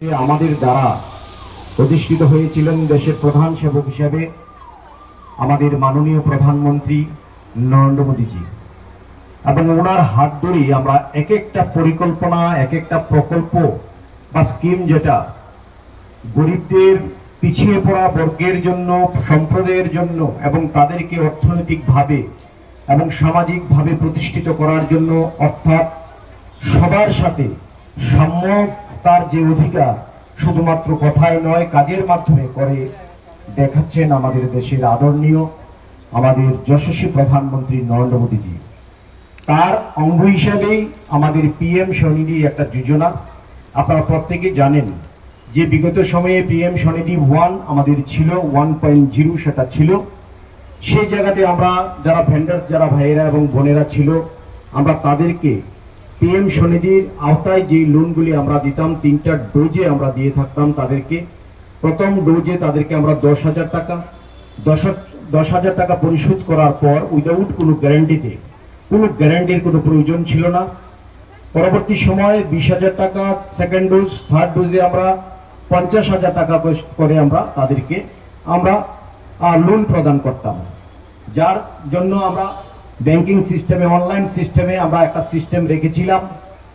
আমাদের দ্বারা প্রতিষ্ঠিত হয়েছিলেন দেশের প্রধান সেবক হিসাবে আমাদের মাননীয় প্রধানমন্ত্রী নরেন্দ্র মোদীজি। এবং ওনার হাত ধরেই আমরা এক একটা পরিকল্পনা এক একটা প্রকল্প বা স্কিম যেটা গরিবদের পিছিয়ে পড়া বর্গের জন্য, সম্প্রদায়ের জন্য এবং তাদেরকে অর্থনৈতিকভাবে এবং সামাজিকভাবে প্রতিষ্ঠিত করার জন্য অর্থাৎ সবার সাথে সাম্য তার যে অধিকার শুধুমাত্র কথায় নয়, কাজের মাধ্যমে করে দেখাচ্ছেন আমাদের দেশের আদরণীয়, আমাদের যশস্বী প্রধানমন্ত্রী নরেন্দ্র মোদীজি। তার অঙ্গ হিসাবেই আমাদের পিএম স্বনিধি একটা যোজনা। আপনারা প্রত্যেকে জানেন যে বিগত সময়ে পিএম স্বনিধি ওয়ান আমাদের ছিল, ওয়ান পয়েন্ট জিরো সেটা ছিল। সেই জায়গাতে আমরা যারা ভেন্ডার যারা ভাইয়েরা এবং বোনেরা ছিল, আমরা তাদেরকে পিএম স্বনিধির আওতায় যে লোনগুলি আমরা দিতাম, তিনটা ডোজে আমরা দিয়ে থাকতাম তাদেরকে। প্রথম ডোজে তাদেরকে আমরা দশ হাজার টাকা। দশ দশ হাজার টাকা পরিশোধ করার পর উইদাউট কোনো গ্যারান্টিতে কোনো গ্যারান্টির কোনো প্রয়োজন ছিল না। পরবর্তী সময়ে বিশ হাজার টাকা সেকেন্ড ডোজ থার্ড ডোজে আমরা পঞ্চাশ হাজার টাকা করে আমরা তাদেরকে, আমরা লোন প্রদান করতাম। যার জন্য আমরা ব্যাংকিং সিস্টেমে, অনলাইন সিস্টেমে আমরা একটা সিস্টেম রেখেছিলাম।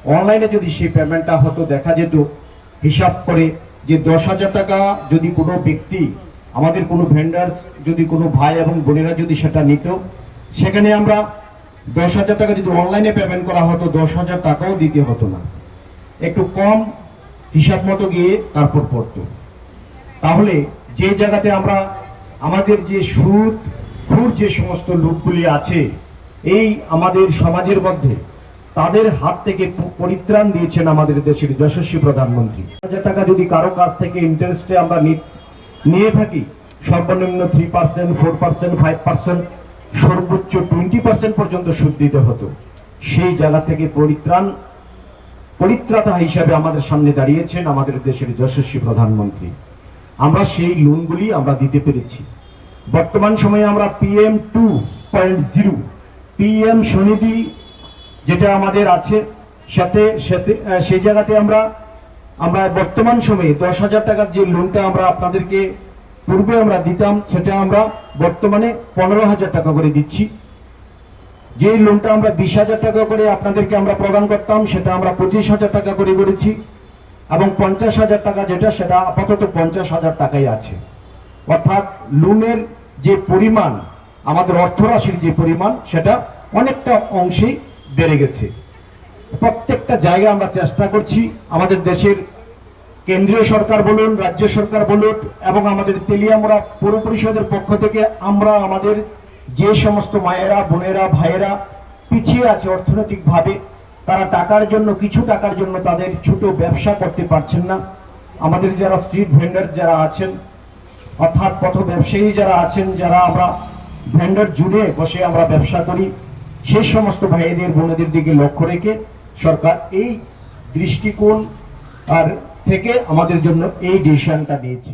অনলাইনে যদি সেই পেমেন্টটা হতো, দেখা যেত, হিসাব করে যে দশ হাজার টাকা যদি কোনো ব্যক্তি, আমাদের কোনো ভেন্ডার্স যদি কোনো ভাই এবং বোনেরা যদি সেটা নিত, সেখানে আমরা দশ হাজার টাকা যদি অনলাইনে পেমেন্ট করা হতো, দশ হাজার টাকাও দিতে হতো না। একটু কম হিসাব মতো গিয়ে তারপর পড়তো। তাহলে যে জায়গাতে আমরা, আমাদের যে সুদ খুর যে সমস্ত লোকগুলি আছে এই আমাদের সমাজের মধ্যে তাদের হাত থেকে পরিত্রাণ দিয়েছেন আমাদের দেশের যশস্বী প্রধানমন্ত্রী। হাজার টাকা যদি কারও কাছ থেকে ইন্টারেস্টে আমরা নিয়ে থাকি, সর্বনিম্ন three percent four percent five percent সর্বোচ্চ টোয়েন্টি পার্সেন্ট পর্যন্ত সুদ দিতে হতো। সেই জায়গা থেকে পরিত্রাণ, পরিত্রাতা হিসাবে আমাদের সামনে দাঁড়িয়েছেন আমাদের দেশের যশস্বী প্রধানমন্ত্রী। আমরা সেই লোনগুলি আমরা দিতে পেরেছি। বর্তমান সময়ে আমরা PM two point zero PM Svanidhi যেটা আমাদের আছে, সাথে সাথে সেই জায়গাতে আমরা আমরা বর্তমান সময়ে দশ হাজার টাকার যে লোনটা আমরা আপনাদেরকে পূর্বে আমরা দিতাম, সেটা আমরা বর্তমানে পনেরো হাজার টাকা করে দিচ্ছি। যে লোনটা আমরা বিশ হাজার টাকা করে আপনাদেরকে আমরা প্রদান করতাম, সেটা আমরা পঁচিশ হাজার টাকা করে করেছি এবং পঞ্চাশ হাজার টাকা যেটা, সেটা আপাতত পঞ্চাশ হাজার টাকাই আছে। অর্থাৎ লোনের যে পরিমাণ আমাদের অর্থরাশির যে পরিমাণ, সেটা অনেকটা অংশেই বেড়ে গেছে। প্রত্যেকটা জায়গায় আমরা চেষ্টা করছি আমাদের দেশের কেন্দ্রীয় সরকার বলুন, রাজ্য সরকার বলুন, এবং আমাদের তেলিয়ামরা পৌর পরিষদের পক্ষ থেকে আমরা আমাদের যে সমস্ত মায়েরা, বোনেরা, ভাইয়েরা পিছিয়ে আছে অর্থনৈতিকভাবে, তারা টাকার জন্য, কিছু টাকার জন্য তাদের ছোট ব্যবসা করতে পারছেন না। আমাদের যারা স্ট্রিট ভেন্ডার যারা আছেন, অর্থাৎ পথ ব্যবসায়ী যারা আছেন, যারা আমরা ভেন্ডার জুড়ে বসে আমরা ব্যবসা করি। সেই সমস্ত ভাইদের বোনদের দিকে লক্ষ্য রেখে সরকার এই দৃষ্টিকোণ আর থেকে আমাদের জন্য এই ডিসিশনটা নিয়েছে।